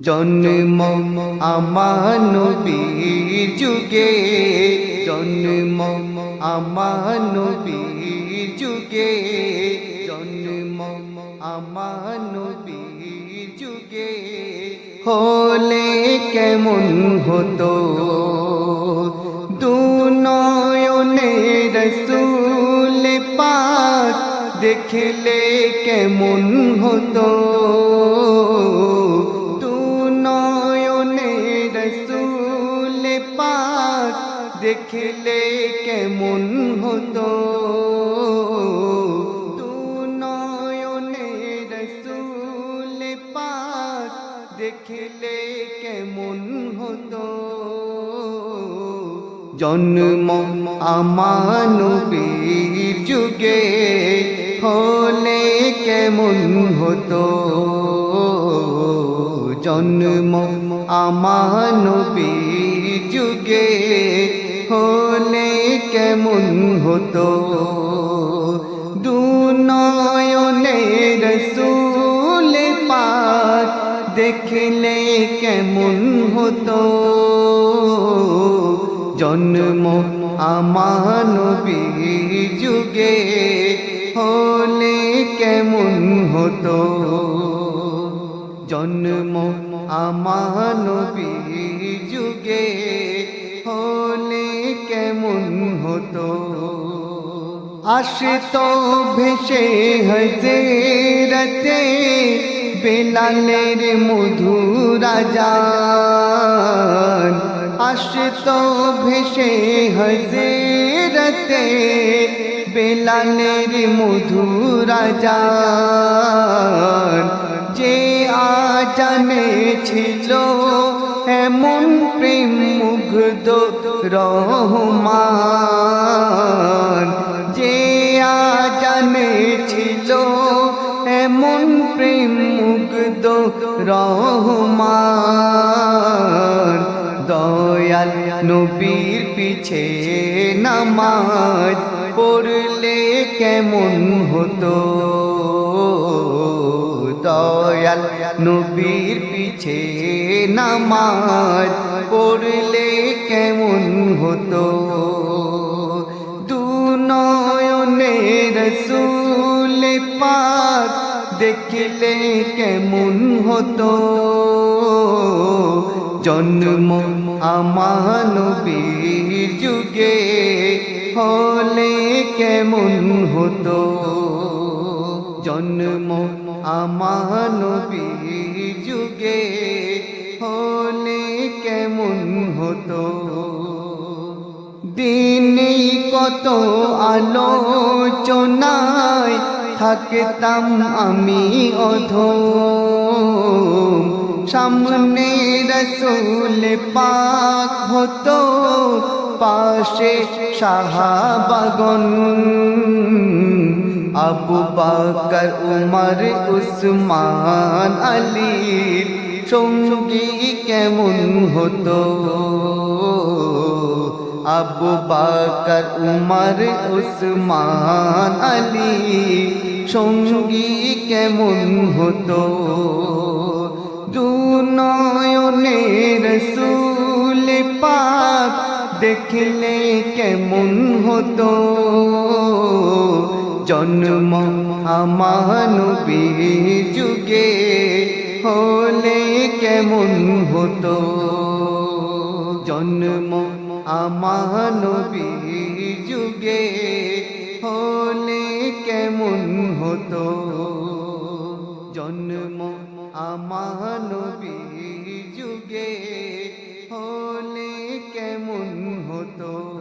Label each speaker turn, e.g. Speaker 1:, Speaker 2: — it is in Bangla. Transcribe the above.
Speaker 1: জন্ম আমার নবীর যুগে, জন্ম আমার নবীর যুগে, জন্ম আমার নবীর যুগে। হলে কেমন হতো দুনয়নে রসুল পাক দেখলে কেমন হতো পাক দেখলে কেমন হতো? দেখলে কেমন হতো? জন্ম আমার নবীর যুগে হলে কেমন হতো? জন্ম আমার নবীর যুগে হলে কেমন হতো? দুনয়নে রসুল পাক দেখলে কেমন হতো? জন্ম আমার নবীর যুগে হলে কেমন হতো? জন্ম আমার নবীর যুগে হলে কেমন হতো? আসতো ভেসে হজরতে বেলালের মধুরা যান আসতো ভেসে হজরতে বেলালের মধুরা যান যে আজানে। ছিল এমন প্রেম মুগ্ধ রহমান। যে আজানে ছিল এমন প্রেম মুগ্ধ রহমান। দয়াল নবীর পিছে নামাজ পড়লে কেমন হতো? দয়াল নবীর পিছে নামাজ পড়লে কেমন হতো? দুনয়নে রসুল পাক দেখলে কেমন হতো? জন্ম আমার নবীর যুগে হলে কেমন হতো? জন্ম আমার নবীর যুগে হলে কেমন হতো? দিনে কত আলোচনায় থাকতাম আমি অধ সামনে রসুল পাক হতো, পাশে সাহাবাগন আবু বাকর, উমর, উসমান আলীর সঙ্গী কেমন হতো? আবু বাকর, উমর, উসমান, আলী সঙ্গী কেমন হতো? দু দুনয়নে রসুল পাক দেখলে কেমন হতো? জন্ম আমানবী যুগে হলে কেমন হতো? জন্ম আমানবী যুগে হলে কেমন হতো? জন্ম আমানবী যুগে Cristo.